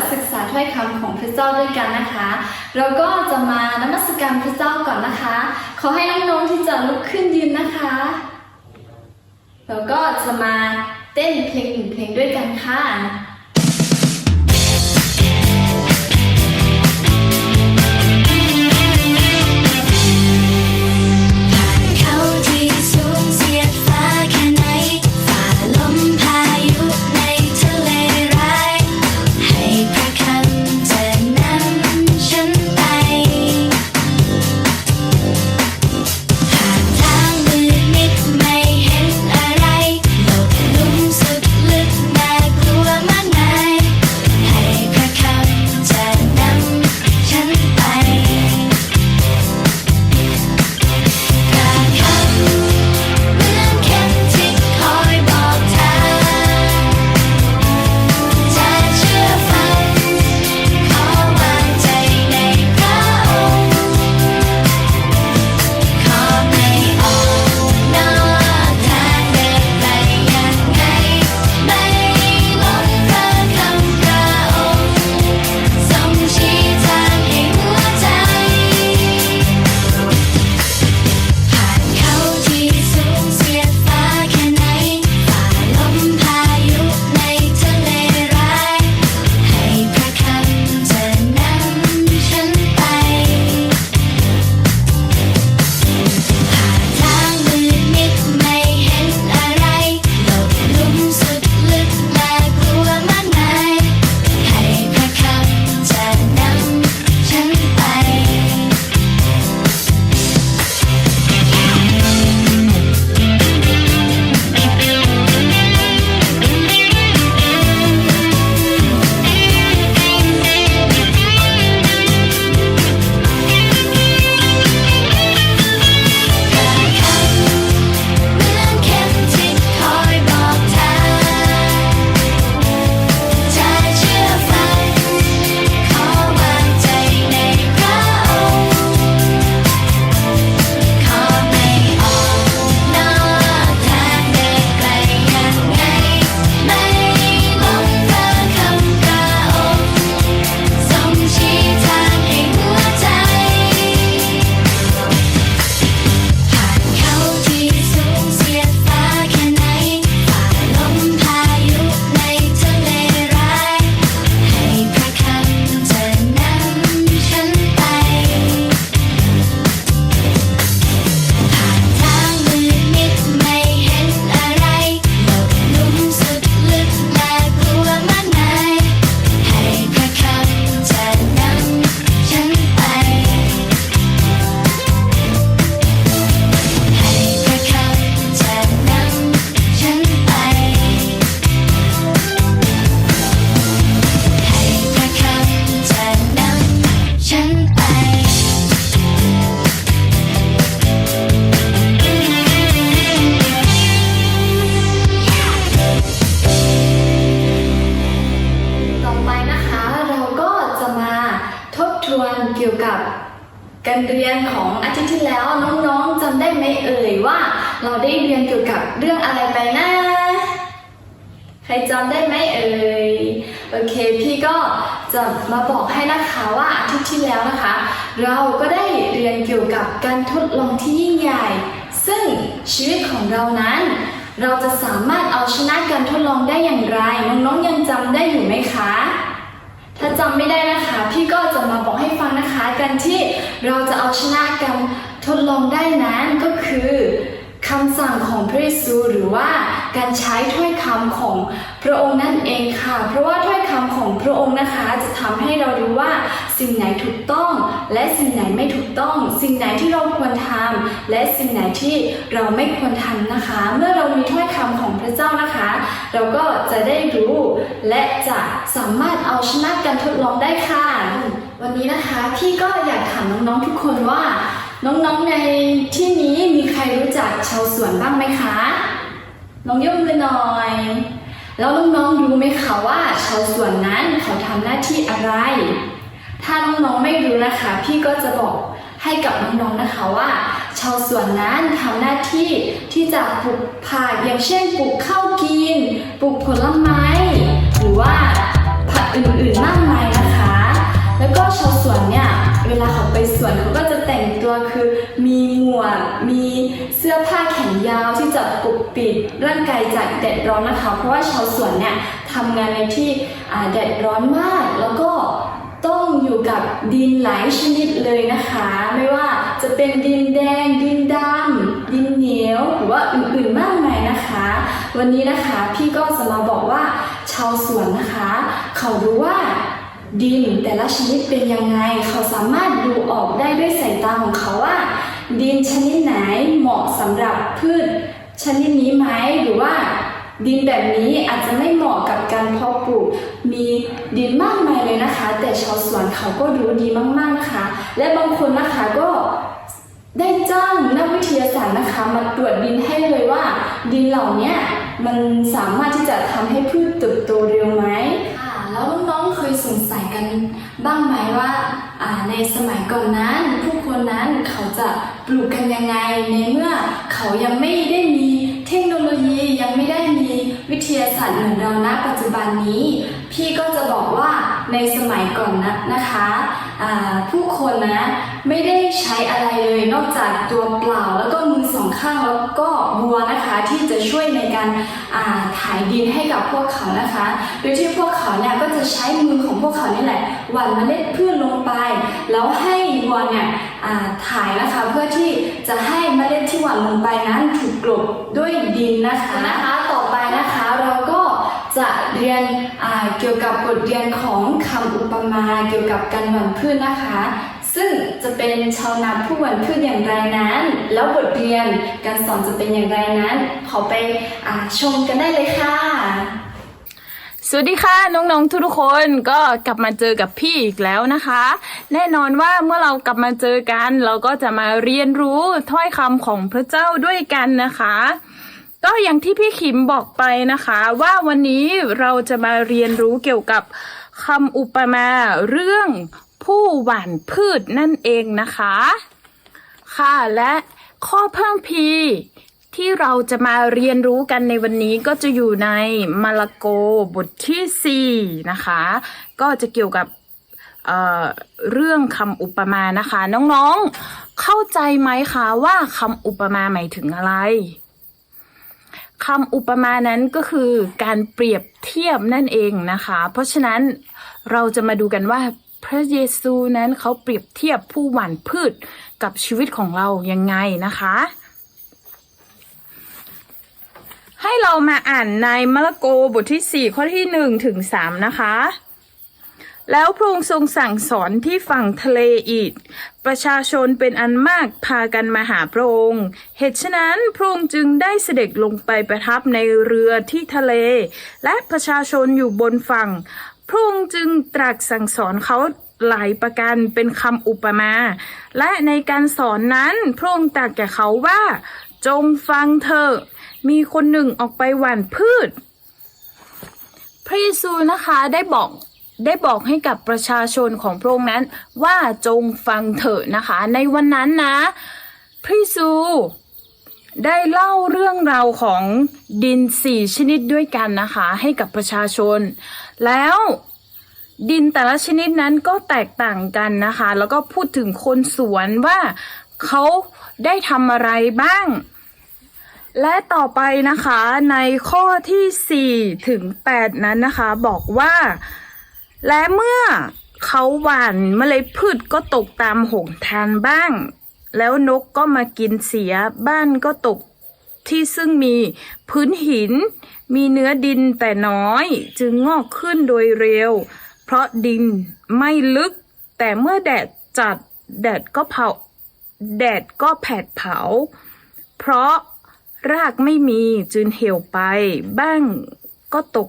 ว่าศึกษาถ้อยคำของพระเจ้าด้วยกันนะคะ เราก็จะมานมัสการพระเจ้าก่อนนะคะ ขอให้น้องๆที่จะลุกขึ้นยืนนะคะแล้วก็จะมาเต้นเพลงหนึ่งเพลงด้วยกันค่ะ การเรียนของอาทิตย์ที่แล้วน้องๆจำได้ไหมเอ่ยว่า เราได้เรียนเกี่ยวกับเรื่องอะไรไปนะ ใครจำได้ไหมเอ่ยโอเคพี่ก็จะมาบอกให้นะคะว่าอาทิตย์ที่แล้วนะคะ เราก็ได้เรียนเกี่ยวกับการทดลองที่ยิ่งใหญ่ ซึ่งชีวิตของเรานั้น เราจะสามารถเอาชนะการทดลองได้อย่างไรน้องๆยังจำได้อยู่ไหมคะ ถ้าจำไม่ได้นะคะ พี่ก็จะมาบอกให้ฟังนะคะการที่เราจะเอาชนะการทดลองได้นั้นก็คือคำสั่งของพระเยซูหรือว่าการใช้ถ้อยคำของพระองค์นั่นเองค่ะ เพราะว่าถ้อยคำของพระองค์นะคะจะทำให้เรารู้ว่าสิ่งไหนถูกต้อง และสิ่งไหนไม่ถูกต้อง สิ่งไหนที่เราควรทำและสิ่งไหนที่เราไม่ควรทำนะคะ เมื่อเรามีถ้อยคำของพระเจ้านะคะ เราก็จะได้รู้และจะสามารถเอาชนะการทดลองได้ค่ะ วันนี้นะคะพี่ก็อยากถามน้องๆทุกคนว่า น้องๆในที่นี้มีใครรู้จักชาวสวนบ้างไหมคะ น้องยกมือหน่อย แล้วน้องๆรู้ไหมคะว่าชาวสวนนั้นเขาทำหน้าที่อะไร ถ้าน้องๆไม่รู้นะคะ พี่ก็จะบอกให้กับน้องๆนะคะว่า ชาวสวนนั้นทำหน้าที่ที่จะปลูกผักอย่างเช่นปลูกข้าวกีปลูกผลไม้ หรือว่าผักอื่นๆมากมายนะคะ แล้วก็ชาวสวนเนี่ยเวลาเขาไปสวนเขาก็จะแต่งตัวคือ มีหมวกมีเสื้อผ้าแขนยาวที่จะปกปิดร่างกายจากแดดร้อนนะคะ เพราะว่าชาวสวนเนี่ยทำงานในที่แดดร้อนมากแล้วก็ ต้องอยู่กับดินหลายชนิดเลยนะคะ ไม่ว่าจะเป็นดินแดง ดินดำดินเหนียว หรือว่าอื่นๆมากมายนะคะ วันนี้นะคะพี่ก็จะมาบอกว่าชาวสวนนะคะ เขารู้ว่าดินแต่ละชนิดเป็นยังไง เขาสามารถดูออกได้ด้วยสายตาของเขาว่า ดินชนิดไหนเหมาะสำหรับพืชชนิดนี้ไหมหรือว่า ดินแบบนี้อาจจะไม่เหมาะกับการเพาะปลูก มีดินมากมายเลยนะคะ แต่ชาวสวนเขาก็รู้ดีมากๆนะคะ และบางคนนะคะก็ได้จ้างนักวิทยาศาสตร์นะคะ มาตรวจดินให้เลยว่า ดินเหล่านี้มันสามารถที่จะทำให้พืชเติบโตเร็วไหมค่ะแล้วน้องๆเคยสงสัยกันบ้างไหมว่าในสมัยก่อนนั้นผู้คนนั้นเขาจะปลูกกันยังไงในเมื่อเขายังไม่ได้มีเทคโนโลยียังไม่ได้ สตร์เหมือนเราณปัจจุบันนี้ พี่ก็จะบอกว่าในสมัยก่อนนะนะคะผู้คนนะไม่ได้ใช้อะไรเลยนอกจากตัวเปล่า แล้วก็มือสองข้างแล้วก็วัวนะคะที่จะช่วยในการถ่ายดินให้กับพวกเขานะคะ โดยที่พวกเขาเนี่ยก็จะใช้มือของพวกเขานี่แหละหว่านเมล็ดพืชลงไป แล้วให้วัวเนี่ยถ่ายนะคะเพื่อที่จะให้เมล็ดที่หว่านลงไปนั้นถูกกลบด้วยดินนะคะนะคะ นะคะ เราก็จะเรียนเกี่ยวกับบทเรียนของคำอุปมาเกี่ยวกับการหว่านพืชนะคะ ซึ่งจะเป็นชาวนาผู้หว่านพืชอย่างไรนั้น แล้วบทเรียนการสอนจะเป็นอย่างไรนั้น ขอไปอชมกันได้เลยค่ะ สวัสดีค่ะน้องๆทุกๆคนก็กลับมาเจอกับพี่อีกแล้วนะคะ แน่นอนว่าเมื่อเรากลับมาเจอกัน เราก็จะมาเรียนรู้ถ้อยคำของพระเจ้าด้วยกันนะคะ ก็อย่างที่พี่ขิมบอกไปนะคะ ว่าวันนี้เราจะมาเรียนรู้เกี่ยวกับคำอุปมาเรื่องผู้หว่านพืชนั่นเองนะคะ ค่ะและข้อเพิ่มพีที่เราจะมาเรียนรู้กันในวันนี้ก็จะอยู่ในมาระโกบทที่4นะคะ ก็จะเกี่ยวกับเเรื่องคำอุปมานะคะ น้องๆเข้าใจไหมคะว่าคำอุปมาหมายถึงอะไร คำอุปมานั้นก็คือการเปรียบเทียบนั่นเองนะคะ เพราะฉะนั้นเราจะมาดูกันว่าพระเยซูนั้นเขาเปรียบเทียบผู้หว่านพืชกับชีวิตของเรายังไงนะคะ ให้เรามาอ่านในมาระโกบทที่ 4 ข้อที่ 1 ถึง 3 นะคะ แล้วพระองค์ทรงสั่งสอนที่ฝั่งทะเลอีก ประชาชนเป็นอันมากพากันมาหาพระองค์ เหตุฉะนั้นพระองค์จึงได้เสด็จลงไปประทับในเรือที่ทะเล และประชาชนอยู่บนฝั่ง พระองค์จึงตรัสสั่งสอนเขาหลายประการเป็นคำอุปมา และในการสอนนั้นพระองค์ตรัสแก่เขาว่า จงฟังเถอะมีคนหนึ่งออกไปหว่านพืช พระเยซูนะคะได้บอก ได้บอกให้กับประชาชนของพระองค์นั้น ว่าจงฟังเถอะนะคะ ในวันนั้นนะพระซูได้เล่าเรื่องราวของดินสี่ชนิดด้วยกันนะคะ ให้กับประชาชน แล้วดินแต่ละชนิดนั้นก็แตกต่างกันนะคะ แล้วก็พูดถึงคนสวนว่าเขาได้ทำอะไรบ้าง และต่อไปนะคะในข้อที่ 4 ถึง 8 นั้นนะคะ บอกว่า และเมื่อเขาหวานเมล็ดพืชก็ตกตามหงทานบ้าง แล้วนกก็มากินเสียบ้านก็ตกที่ซึ่งมีพื้นหิน มีเนื้อดินแต่น้อยจึงงอกขึ้นโดยเร็ว เพราะดินไม่ลึก แต่เมื่อแดดจัดแดดก็เผาแดดก็แผดเผา เพราะรากไม่มีจึงเหี่ยวไป บ้างก็ตก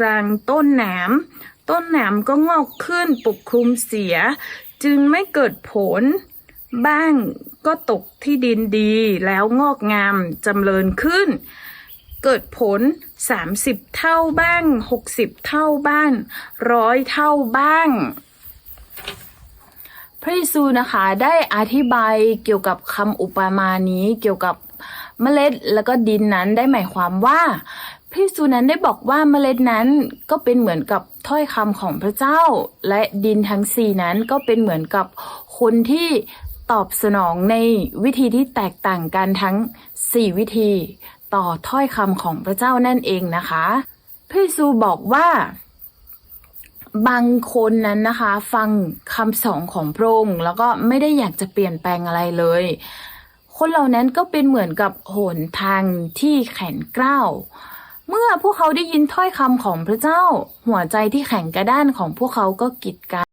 กลางต้นหนาม ต้นหนามก็งอกขึ้นปกคลุมเสีย จึงไม่เกิดผล บ้างก็ตกที่ดินดีแล้วงอกงามจำเริญขึ้น เกิดผล 30 เท่าบ้าง 60 เท่าบ้างร้อยเท่าบ้าง พระเยซูนะคะได้อธิบายเกี่ยวกับคำอุปมานี้เกี่ยวกับเมล็ดแล้วก็ดินนั้นได้หมายความว่า พพี่สุนั้นได้บอกว่าเมล็ดนั้นก็เป็นเหมือนกับถ้อยคำของพระเจ้า และดินทั้งสี่นั้นก็เป็นเหมือนกับคนที่ตอบสนองในวิธีที่แตกต่างกันทั้งสี่วิธี ต่อถ้อยคำของพระเจ้านั่นเองนะคะพี่ซูบอกว่าบางคนนั้นนะคะ ฟังคำสอนของพระองค์แล้วก็ไม่ได้อยากจะเปลี่ยนแปลงอะไรเลย คนเหล่านั้นก็เป็นเหมือนกับหนทางที่แข็งกร้าว เมื่อพวกเขาได้ยินถ้อยคำของพระเจ้า หัวใจที่แข็งกระด้านของพวกเขาก็กีดกัน